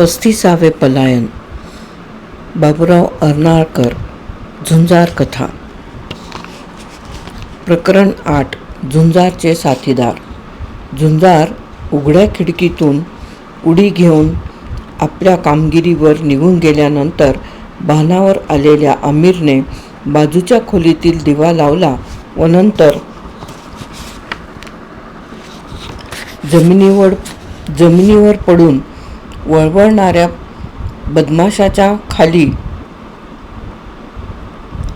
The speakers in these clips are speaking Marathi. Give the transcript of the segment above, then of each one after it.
पस्तीसावे पलायन बाबुराव अर्नाळकर झुंजार कथा. प्रकरण आठ झुंजारचे साथीदार. झुंजार उघड्या खिडकीतून उडी घेऊन आपल्या कामगिरीवर निघून गेल्यानंतर बाणावर आलेल्या आमिरने बाजूच्या खोलीतील दिवा लावला व नंतर जमिनीवर जमिनीवर पडून वळवळणाऱ्या बदमाशाच्या खाली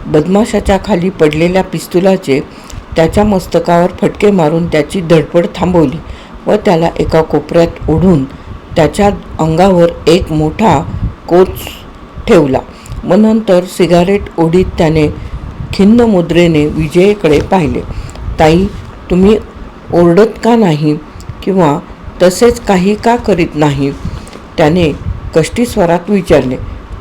बदमाशाच्या खाली पडलेल्या पिस्तुलाचे त्याच्या मस्तकावर फटके मारून त्याची धडपड थांबवली व त्याला एका कोपऱ्यात ओढून त्याच्या अंगावर एक मोठा कोच ठेवला व नंतर सिगारेट ओढीत त्याने खिन्न मुद्रेने विजयेकडे पाहिले. ताई तुम्ही ओरडत का नाही किंवा तसेच काही का करीत नाही? त्याने कष्टी स्वरात विचारले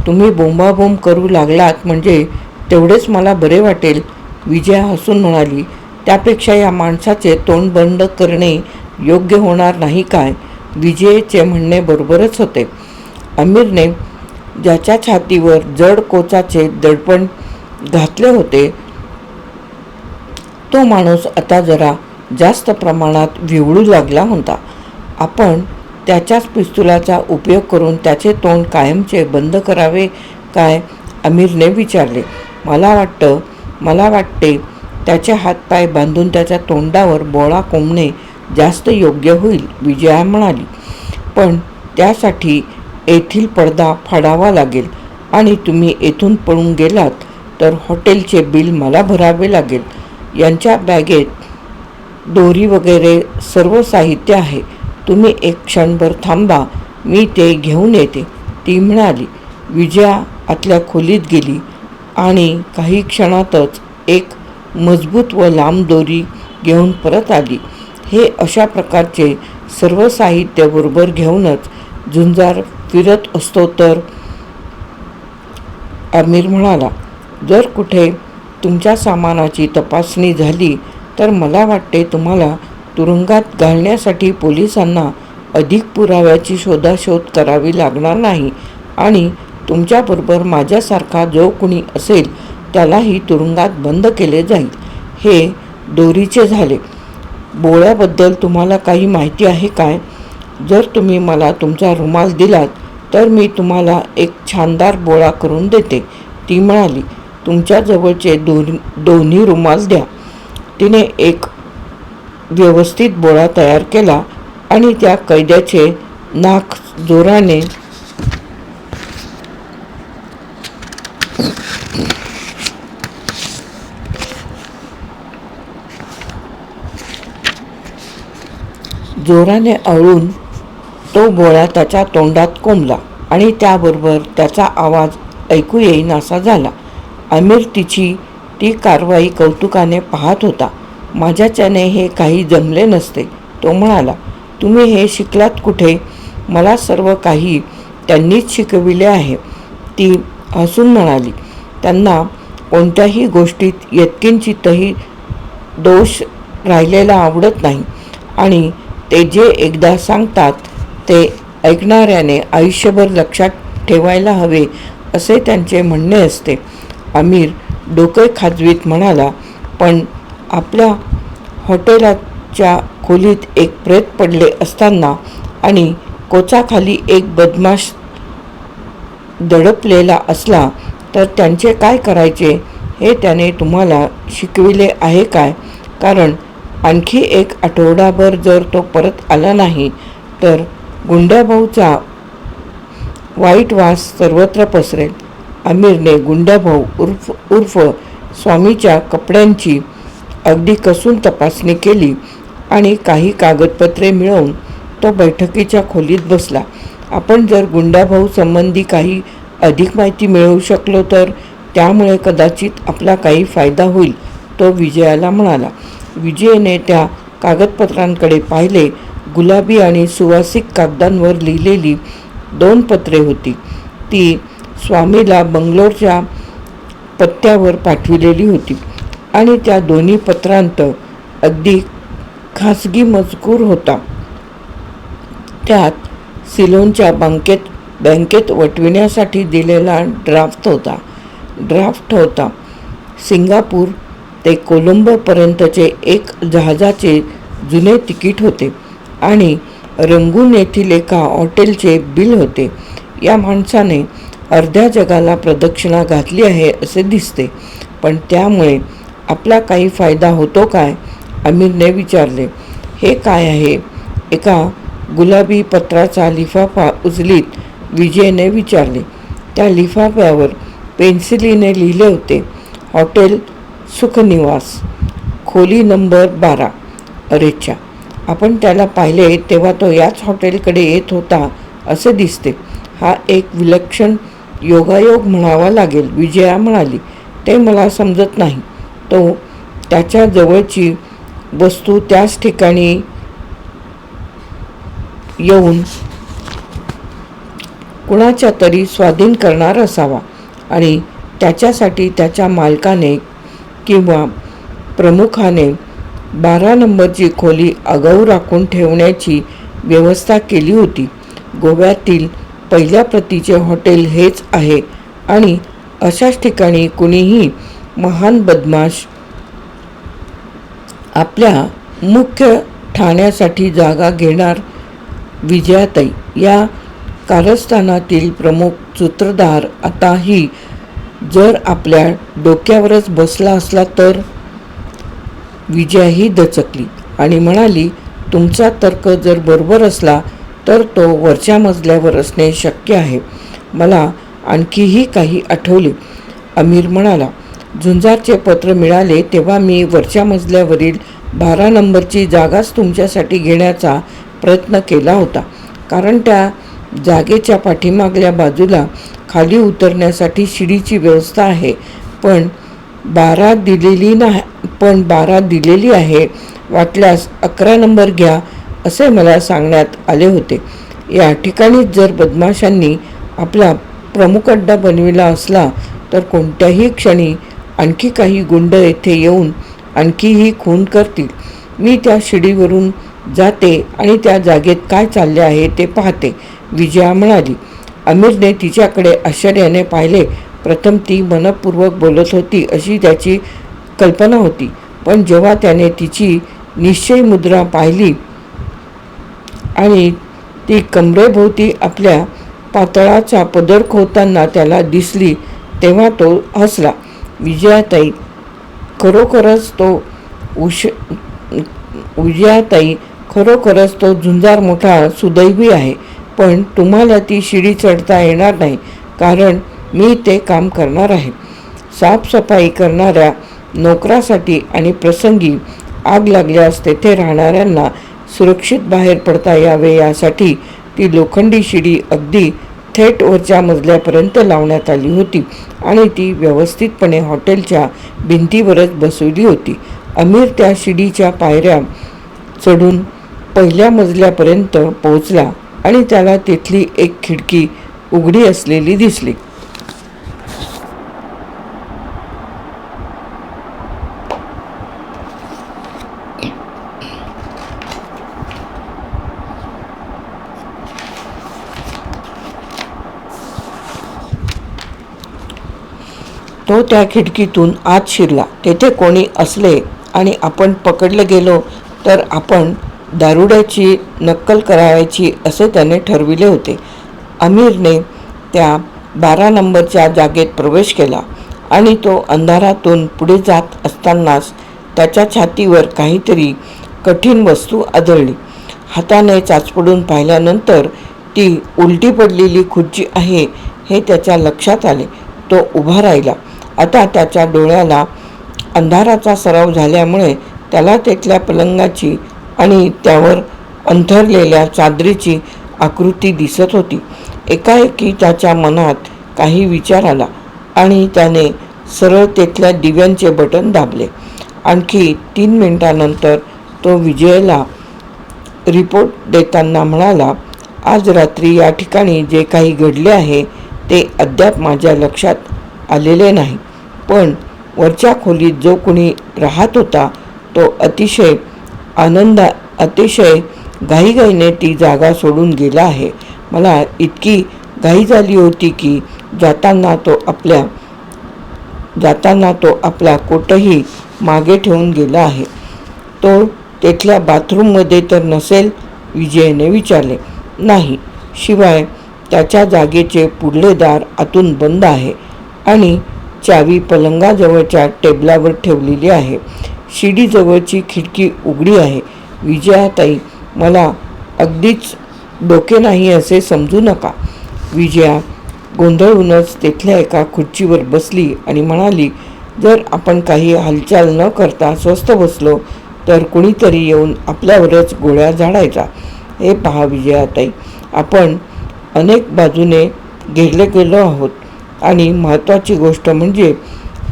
तुम्ही बोंबाबोंब करू लागलात म्हणजे तेवढेच मला बरे वाटेल. विजया हसून म्हणाली त्यापेक्षा या माणसाचे तोंड बंद करणे योग्य होणार नाही काय? विजयेचे म्हणणे बरोबरच होते. अमीरने ज्याच्या छातीवर जड कोचाचे दडपण घातले होते तो माणूस आता जरा जास्त प्रमाणात विवळू लागला होता. आपण त्याच्याच पिस्तुलाचा उपयोग करून त्याचे तोंड कायमचे बंद करावे काय? अमीरने विचारले. मला वाटतं मला वाटते त्याचे हातपाय बांधून त्याच्या तोंडावर बोळा कोंबणे जास्त योग्य होईल विजया म्हणाली. पण त्यासाठी येथील पडदा फाडावा लागेल आणि तुम्ही येथून पळून गेलात तर हॉटेलचे बिल मला भरावे लागेल. यांच्या बॅगेत दोरी वगैरे सर्व साहित्य आहे. तुम्ही एक क्षणभर थांबा मी ते घेऊन येते. ती म्हणाली विजया आतल्या खोलीत गेली आणि काही क्षणातच एक मजबूत व लांब दोरी घेऊन परत आली. हे अशा प्रकारचे सर्व साहित्य बरोबर घेऊनच झुंजार फिरत असतो तर? आमिर म्हणाला जर कुठे तुमच्या सामानाची तपासणी झाली तर मला वाटते तुम्हाला तुरुंगात घालण्यासाठी पोलिसांना अधिक पुराव्याची शोधाशोध करावी लागणार नाही आणि तुमच्याबरोबर माझ्यासारखा जो कुणी असेल त्यालाही तुरुंगात बंद केले जाईल. हे दोरीचे झाले. बोळ्याबद्दल तुम्हाला काही माहिती आहे काय? जर तुम्ही मला तुमचा रुमाल दिलात तर मी तुम्हाला एक छानदार बोळा करून देते. ती म्हणाली तुमच्या जवळचे दोन दोन्ही रुमाल द्या. तिने एक व्यवस्थित बोळा तयार केला आणि त्या कैद्याचे नाक जोराने जोराने आळून तो बोळा त्याच्या तोंडात कोंबला आणि त्याबरोबर त्याचा आवाज ऐकू येईनासा झाला. आमिर तिची ती कारवाई कौतुकाने पाहत होता. माझ्याच्याने हे काही जमले नसते. तो म्हणाला तुम्ही हे शिकलात कुठे? मला सर्व काही त्यांनीच शिकविले आहे. ती हसून म्हणाली त्यांना कोणत्याही गोष्टीत यत्किंचितही दोष राहिलेला आवडत नाही आणि ते जे एकदा सांगतात ते ऐकणाऱ्याने आयुष्यभर लक्षात ठेवायला हवे असे त्यांचे म्हणणे असते. आमिर डोके खाजवीत म्हणाला पण आपल्या हॉटेलाच्या खोलीत एक प्रेत पडले असताना आणि कोचाखाली एक बदमाश दडपलेला असला तर त्यांचे काय करायचे हे त्याने तुम्हाला शिकविले आहे काय? कारण आणखी एक आठवडाभर जर तो परत आला नाही तर गुंड्याभाऊचा वाईट वास सर्वत्र पसरेल. आमिरने गुंड्याभाऊ उर्फ उर्फ स्वामीच्या कपड्यांची अगदी कसून तपासणी केली आणि काही कागदपत्रे मिळवून तो बैठकीच्या खोलीत बसला. आपण जर गुंडाभाऊ संबंधी काही अधिक माहिती मिळवू शकलो तर त्यामुळे कदाचित आपला काही फायदा होईल तो विजयाला म्हणाला. विजयने त्या कागदपत्रांकडे पाहिले. गुलाबी आणि सुवासिक कागदांवर लिहिलेली दोन पत्रे होती. ती स्वामीला बंगलोरच्या पत्त्यावर पाठविलेली होती. आणि त्या दोन्ही पत्रांत अगदी खासगी मजकूर होता. त्यात सिलोनच्या बँकेत बँकेत वटविण्यासाठी दिलेला ड्राफ्ट होता. ड्राफ्ट होता सिंगापूर ते कोलंबोपर्यंतचे एक जहाजाचे जुने तिकीट होते आणि रंगून येथील एका हॉटेलचे बिल होते. या माणसाने अर्ध्या जगाला प्रदक्षिणा घातली आहे असे दिसते पण त्यामुळे आपला काही फायदा होतो काय? आमिरने विचारले. हे काय आहे? एका गुलाबी पत्राचा लिफाफा उचलीत विजयने विचारले. त्या लिफाफ्यावर पेन्सिलीने लिहिले होते हॉटेल सुखनिवास खोली नंबर बारा. अरेच्छा आपण त्याला पाहिले तेव्हा तो याच हॉटेलकडे येत होता असे दिसते. हा एक विलक्षण योगायोग म्हणावा लागेल विजया म्हणाली. ते मला समजत नाही. तो त्याच्या जवळची वस्तू त्याच ठिकाणी येऊन कुणाच्या तरी स्वाधीन करणार असावा आणि त्याच्यासाठी त्याच्या मालकाने किंवा प्रमुखाने बारा नंबरची खोली आगाऊ राखून ठेवण्याची व्यवस्था केली होती. गोव्यातील पहिल्या प्रतीचे हॉटेल हेच आहे आणि अशाच ठिकाणी कुणीही महान बदमाश आपल्या मुख्य ठाण्यासाठी जागा घेणार विजयाताई. या कारस्थानातील प्रमुख सूत्रधार आताही जर आपल्या डोक्यावरच बसला असला तर? विजयाही दचकली आणि म्हणाली तुमचा तर्क जर बरोबर असला तर तो वरच्या मजल्यावर असणे शक्य आहे. मला आणखीही काही आठवले. अमीर म्हणाला झुंजारचे पत्र मिळाले तेव्हा मी वरच्या मजल्यावरील बारा नंबरची जागाच तुमच्यासाठी घेण्याचा प्रयत्न केला होता. कारण त्या जागेच्या पाठीमागल्या बाजूला खाली उतरण्यासाठी शिडीची व्यवस्था आहे. पण बारा दिलेली नाही पण बारा दिलेली आहे. वाटल्यास अकरा नंबर घ्या असे मला सांगण्यात आले होते. या ठिकाणीच जर बदमाशांनी आपला प्रमुख अड्डा बनविला असला तर कोणत्याही क्षणी आणखी काही गुंड येथे येऊन आणखीही खून करतील. मी त्या शिडीवरून जाते आणि त्या जागेत काय चालले आहे ते पाहते विजया म्हणाली. अमीरने तिच्याकडे आश्चर्याने पाहिले. प्रथम ती मनपूर्वक बोलत होती अशी त्याची कल्पना होती. पण जेव्हा त्याने तिची निश्चय मुद्रा पाहिली आणि ती कमरेभोवती आपल्या पातळाचा पदर खोताना त्याला दिसली तेव्हा तो हसला. विजयाताई खरोखरच तो उश विजयाताई खरोखरच तो झुंजार मोठा सुदैवी आहे. पण तुम्हाला ती शिडी चढता येणार नाही कारण मी ते काम करणार आहे. साफसफाई करणाऱ्या नोकरासाठी आणि प्रसंगी आग लागल्यास तेथे राहणाऱ्यांना सुरक्षित बाहेर पडता यावे यासाठी ती लोखंडी शिडी अगदी थेट वरच्या मजल्यापर्यंत लावण्यात आली होती आणि ती व्यवस्थितपणे हॉटेलच्या भिंतीवरच बसवली होती. अमीर त्या शिडीच्या पायऱ्या चढून पहिल्या मजल्यापर्यंत पोहोचला आणि त्याला तिथली एक खिडकी उघडी असलेली दिसली. त्या खिडकीतून आत शिरला. तेथे कोणी असले आणि आपण पकडले गेलो तर आपण दारुड्याची नक्कल करायची असे त्याने ठरविले होते. अमीरने त्या बारा नंबरच्या जागेत प्रवेश केला आणि तो अंधारातून पुढे जात असतानाच त्याच्या छातीवर काहीतरी कठीण वस्तू आदळली. हाताने चाचपडून पाहिल्यानंतर ती उलटी पडलेली खुर्ची आहे हे त्याच्या लक्षात आले. तो उभा राहिला. आता त्याच्या डोळ्याला अंधाराचा सराव झाल्यामुळे त्याला तेथल्या पलंगाची आणि त्यावर अंथरलेल्या चादरीची आकृती दिसत होती. एकाएकी त्याच्या मनात काही विचार आला आणि त्याने सरळ तेथल्या दिव्यांचे बटन दाबले. आणखी तीन मिनिटानंतर तो विजयला रिपोर्ट देताना म्हणाला आज रात्री या ठिकाणी जे काही घडले आहे ते अद्याप माझ्या लक्षात आलेले नाही. पण वरच्या खोलीत जो कोणी राहत होता तो अतिशय आनंदा अतिशय घाईघाईने ती जागा सोडून गेला आहे. मला इतकी घाई झाली होती की जाताना तो आपल्या जाताना तो आपला कोटही मागे ठेवून गेला आहे. तो तेथल्या बाथरूममध्ये तर नसेल विजयने विचारले. नाही शिवाय त्याच्या जागेचे पुढले दार आतून बंद आहे. आणि चावी पलंगाजवळच्या टेबलावर ठेवलेली आहे. शिडीजवळची खिडकी उघडी आहे. विजयाताई मला अगदीच डोके नाही असे समजू नका. विजया गोंधळूनच तेथल्या एका खुर्चीवर बसली आणि म्हणाली जर आपण काही हालचाल न करता स्वस्थ बसलो तर कुणीतरी येऊन आपल्यावरच गोळ्या झाडायचा. हे पहा विजयाताई आपण अनेक बाजूने घेरले गेलो आहोत. आणि महत्त्वाची गोष्ट म्हणजे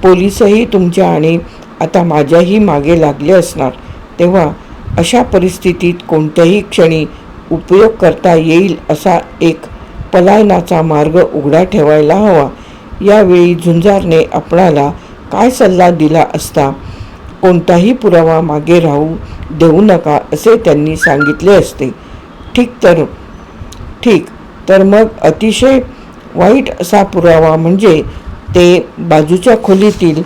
पोलिसही तुमच्या आणि आता माझ्याही मागे लागले असणार. तेव्हा अशा परिस्थितीत कोणत्याही क्षणी उपयोग करता येईल असा एक पलायनाचा मार्ग उघडा ठेवायला हवा. यावेळी झुंजारने आपणाला काय सल्ला दिला असता कोणताही पुरावा मागे राहू देऊ नका असे त्यांनी सांगितले असते. ठीक तर ठीक तर मग अतिशय वाईट असा पुरावा म्हणजे ते बाजूच्या खोलीतील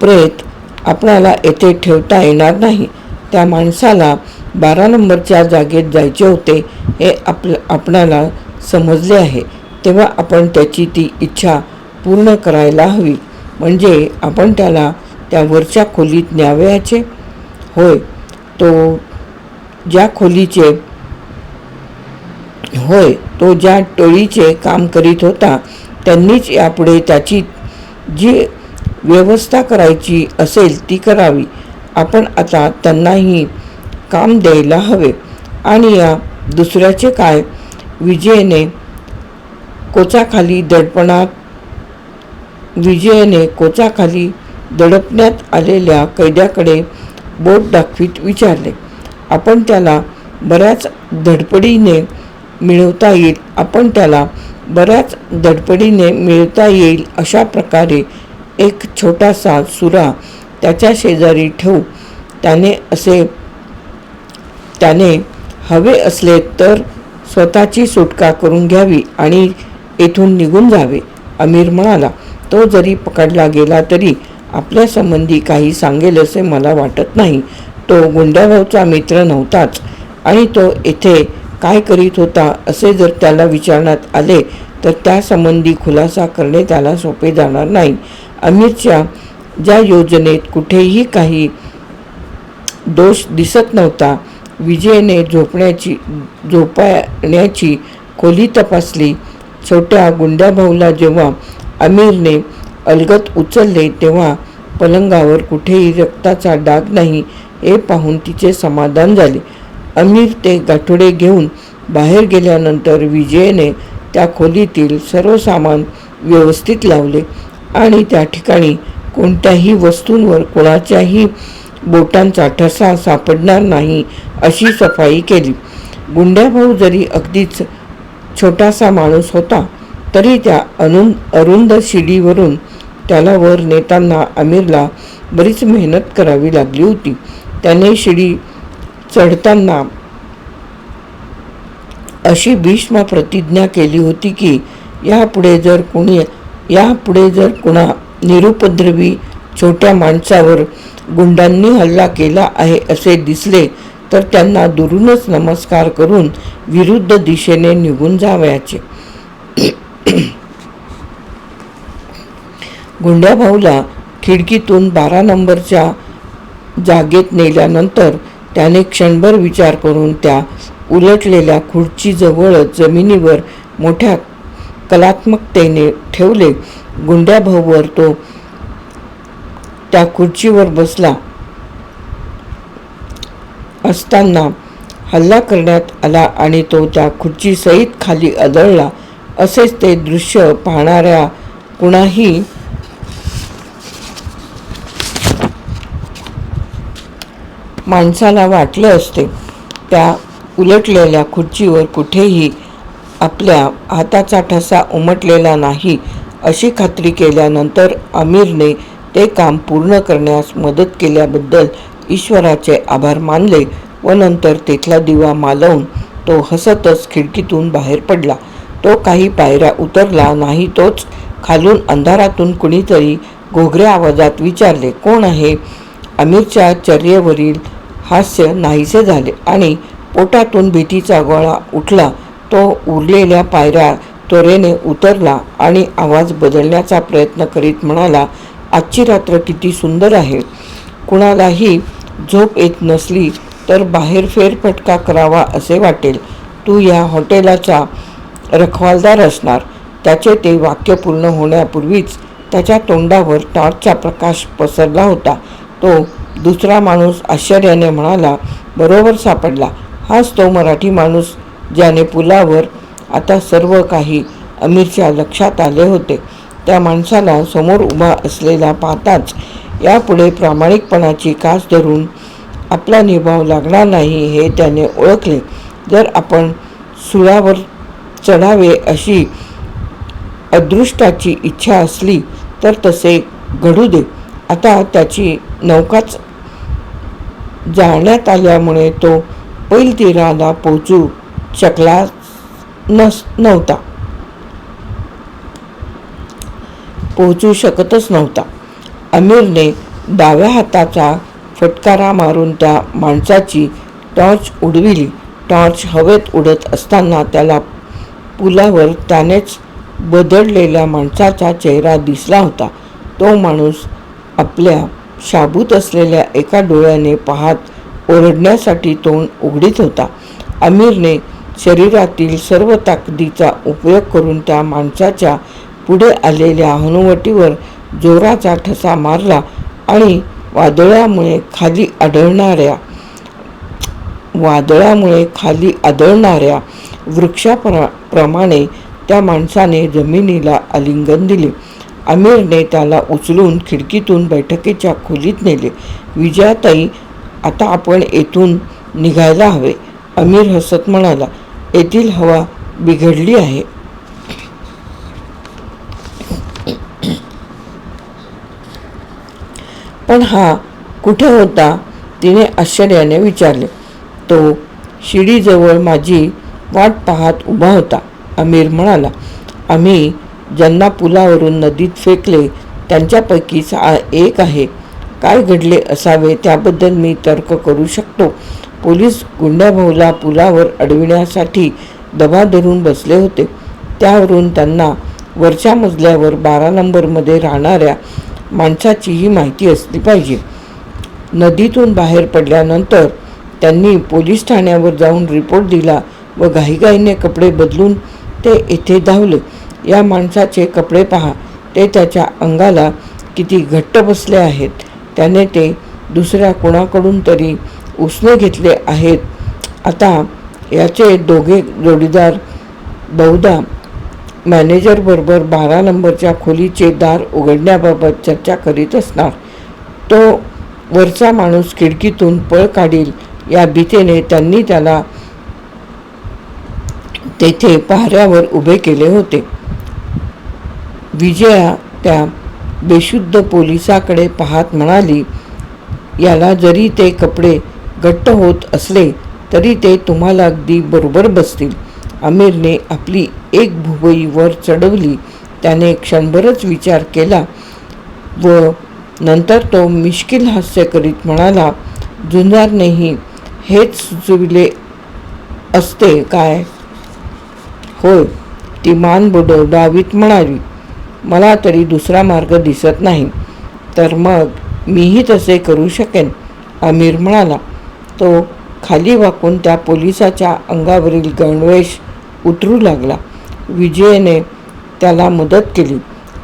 प्रेत आपणाला येथे ठेवता येणार नाही. त्या माणसाला बारा नंबरच्या जागेत जायचे होते हे आप आपणाला समजले आहे. तेव्हा आपण त्याची ती इच्छा पूर्ण करायला हवी. म्हणजे आपण त्याला त्या वरच्या खोलीत न्यावयाचे? होय तो ज्या खोलीचे होय तो ज्या टोळीचे काम करीत होता त्यांनीच यापुढे त्याची जी व्यवस्था करायची असेल ती करावी. आपण आता त्यांनाही काम द्यायला हवे. आणि या दुसऱ्याचे काय? विजयने कोचाखाली दडपणात विजयने कोचाखाली दडपण्यात आलेल्या कैद्याकडे बोट दाखवीत विचारले. आपण त्याला बऱ्याच धडपडीने मिळवता येईल. आपण त्याला बऱ्याच दडपडीने मिळवता येईल अशा प्रकारे एक छोटासा सुरा त्याच्या शेजारी ठेवू. त्याने असे त्याने हवे असले तर स्वतःची सुटका करून घ्यावी आणि येथून निघून जावे. अमीर म्हणाला तो जरी पकडला गेला तरी आपल्या संबंधी काही सांगेल असे मला वाटत नाही. तो गुंड्याभाऊचा मित्र नव्हताच आणि तो येथे काय करीत होता असे जर त्याला विचारण्यात आले तर त्यासंबंधी खुलासा करणे त्याला सोपे जाणार नाही. अमीरच्या ज्या योजनेत कुठेही काही दोष दिसत नव्हता विजयने झोपण्याची झोपण्याची खोली तपासली. छोट्या गुंड्याभाऊला जेव्हा अमीरने अलगत उचलले तेव्हा पलंगावर कुठेही रक्ताचा डाग नाही हे पाहून तिचे समाधान झाले. अमीर ते गाठोडे घेऊन बाहेर गेल्यानंतर विजयने त्या खोलीतील सर्व सामान व्यवस्थित लावले आणि त्या ठिकाणी कोणत्याही वस्तूंवर कोणाच्याही बोटांचा ठसा सापडणार नाही अशी सफाई केली. गुंड्याभाऊ जरी अगदीच छोटासा माणूस होता तरी त्या अनु अरुंद शिडीवरून त्याला वर नेताना आमिरला बरीच मेहनत करावी लागली होती. त्याने शिडी चढताना अशी भीष्म प्रतिज्ञा केली होती की यापुढे जर कुणी यापुढे जर कुणा निरुपद्रवी छोट्या माणसावर गुंडांनी हल्ला केला आहे असे दिसले तर त्यांना दुरूनच नमस्कार करून विरुद्ध दिशेने निघून जावयाचे. गुंड्याभाऊला खिडकीतून बारा नंबरच्या जागेत नेल्यानंतर त्याने क्षणभर विचार करून त्या उलटलेल्या खुर्चीजवळच जमिनीवर मोठ्या कलात्मकतेने ठेवले. गुंड्याभाऊवर तो त्या खुर्चीवर बसला असताना हल्ला करण्यात आला आणि तो त्या खुर्चीसहित खाली आदळला. असेच ते दृश्य पाहणाऱ्या कुणाही माणसाला वाटले असते. त्या उलटलेल्या खुर्चीवर कुठेही आपल्या हाताचा ठसा उमटलेला नाही अशी खात्री केल्यानंतर आमिरने ते काम पूर्ण करण्यास मदत केल्याबद्दल ईश्वराचे आभार मानले व नंतर तेथला दिवा मालवून तो हसतच खिडकीतून बाहेर पडला. तो काही पायऱ्या उतरला नाही तोच खालून अंधारातून कुणीतरी घोगऱ्या आवाजात विचारले कोण आहे? आमिरच्या चर्येवरील हास्य नाहीसे झाले आणि पोटातून भीतीचा गोळा उठला. तो उरलेल्या पायऱ्या त्वरेने उतरला आणि आवाज बदलण्याचा प्रयत्न करीत म्हणाला आजची रात्र किती सुंदर आहे. कुणालाही झोप येत नसली तर बाहेर फेरफटका करावा असे वाटेल. तू या हॉटेलाचा रखवालदार असणार. त्याचे ते वाक्य पूर्ण होण्यापूर्वीच त्याच्या तोंडावर टॉर्चचा प्रकाश पसरला होता. तो दुसरा माणूस आश्चर्याने म्हणाला बरोबर सापडला. हाच तो मराठी माणूस ज्याने पुलावर आता सर्व काही अमीरच्या लक्षात आले होते. त्या माणसाला समोर उभा असलेला पाहताच यापुढे प्रामाणिकपणाची कास धरून आपला निभाव लागणार नाही हे त्याने ओळखले. जर आपण सुळावर चढावे अशी अदृष्टाची इच्छा असली तर तसे घडू दे. आता त्याची नौकाच जाळण्यात आल्यामुळे तो पैल तीराला पोचू शकला नस नव्हता. पोहोचू शकतच नव्हता. अमीरने डाव्या हाताचा फटकारा मारून त्या माणसाची टॉर्च उडविली. टॉर्च हवेत उडत असताना त्याला पुलावर त्यानेच बदललेल्या माणसाचा चेहरा दिसला होता. तो माणूस आपल्या शाबूत असलेल्या एका डोळ्याने पाहत ओरडण्यासाठी तोंड उघडीत होता. आमिरने शरीरातील सर्व ताकदीचा उपयोग करून त्या माणसाच्या पुढे आलेल्या हनुवटीवर जोराचा ठसा मारला आणि वादळामुळे खाली आढळणाऱ्या वादळामुळे खाली आदळणाऱ्या वृक्षाप्र प्रमाणे त्या माणसाने जमिनीला आलिंगन दिले. अमीरने त्याला उचलून खिडकीतून बैठकीच्या खोलीत नेले. विजयाताई आता आपण येथून निघायला हवे. अमीर हसत म्हणाला येथील हवा बिघडली आहे. पण हा कुठे होता तिने आश्चर्याने विचारले. तो शिडीजवळ माझी वाट पाहत उभा होता अमीर म्हणाला. आम्ही ज्यांना पुलावरून नदीत फेकले त्यांच्यापैकीच सा एक आहे. काय घडले असावे त्याबद्दल मी तर्क करू शकतो. पोलीस गुंड्याभाऊला पुलावर अडविण्यासाठी दबा धरून बसले होते. त्यावरून त्यांना वरच्या मजल्यावर बारा नंबरमध्ये राहणाऱ्या माणसाचीही माहिती असली पाहिजे. नदीतून बाहेर पडल्यानंतर त्यांनी पोलीस ठाण्यावर जाऊन रिपोर्ट दिला व घाईघाईने कपडे बदलून ते येथे धावले. या माणसाचे कपडे पहा. ते त्याच्या अंगाला किती घट्ट बसले आहेत. त्याने ते दुसऱ्या कोणाकडून तरी उसने घेतले आहेत. आता याचे दोघे जोडीदार बहुधा मॅनेजरबरोबर बारा नंबरच्या खोलीचे दार उघडण्याबाबत चर्चा करीत असणार. तो वरचा माणूस खिडकीतून पळ काढील. या भीतीने त्यांनी त्याला तेथे पहाऱ्यावर उभे केले होते. विजया त्या बेशुद्ध पोलिसाकडे पाहत म्हणाली याला जरी ते कपडे घट्ट होत असले तरी ते तुम्हाला अगदी बरोबर बसतील. आमिरने आपली एक भुवई वर चढवली. त्याने क्षणभरच विचार केला व नंतर तो मिश्किल हास्य करीत म्हणाला जुंजारनेही हेच सुचविले असते काय? होय ती मान बुडवडावीत म्हणावी मला तरी दुसरा मार्ग दिसत नाही. तर मग मीही तसे करू शकेन आमिर म्हणाला. तो खाली वाकून त्या पोलिसाच्या अंगावरील गणवेश उतरू लागला. विजयने त्याला मदत केली.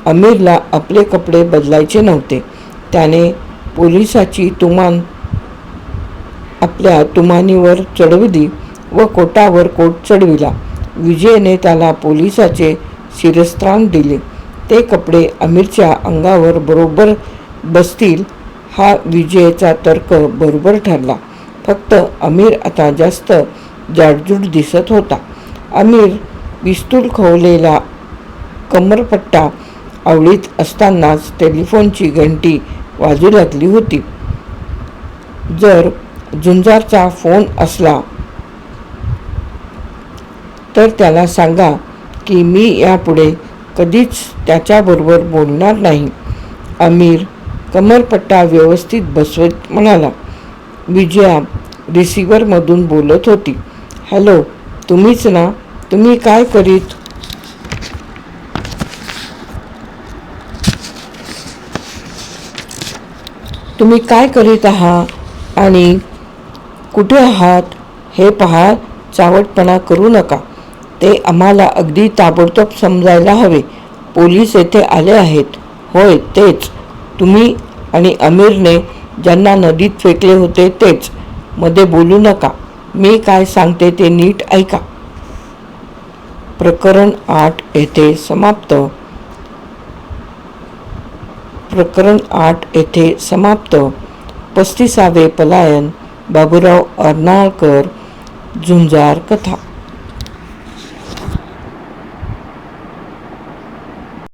अमीरला आपले कपडे बदलायचे नव्हते. त्याने पोलिसाची तुमान आपल्या तुमानीवर चढविली व कोटावर कोट चढविला. विजयने त्याला पोलिसाचे शिरस्त्राण दिले. ते कपडे अमीरच्या अंगावर बरोबर बसतील हा विजयचा तर्क बरोबर ठरला. फक्त अमीर आता जास्त जाडजूड दिसत होता. अमीर पिस्तूल खवलेला कमरपट्टा आवडीत असतानाच टेलिफोनची घंटी वाजू लागली होती. जर झुंजारचा फोन असला तर त्याला सांगा की मी यापुढे कधीच त्याच्याबरोबर बोलणार नाही. अमीर कमरपट्टा व्यवस्थित बसवत म्हणाला विजया रिसिव्हरमधून बोलत होती. हॅलो तुम्हीच ना? तुम्ही काय करीत? तुम्ही काय करीत आहात आणि कुठे आहात हे पहा चावटपणा करू नका. ते आम्हाला अगदी ताबडतोब समजायला हवे. पोलीस येथे आले आहेत. होय तेच. तुम्ही आणि अमीरने ज्यांना नदीत फेकले होते तेच. मध्ये बोलू नका. मी काय सांगते ते नीट ऐका. प्रकरण आठ येथे समाप्त. प्रकरण आठ येथे समाप्त. पस्तीसावे पलायन. बाबूराव अर्नाळकर झुंजार कथा.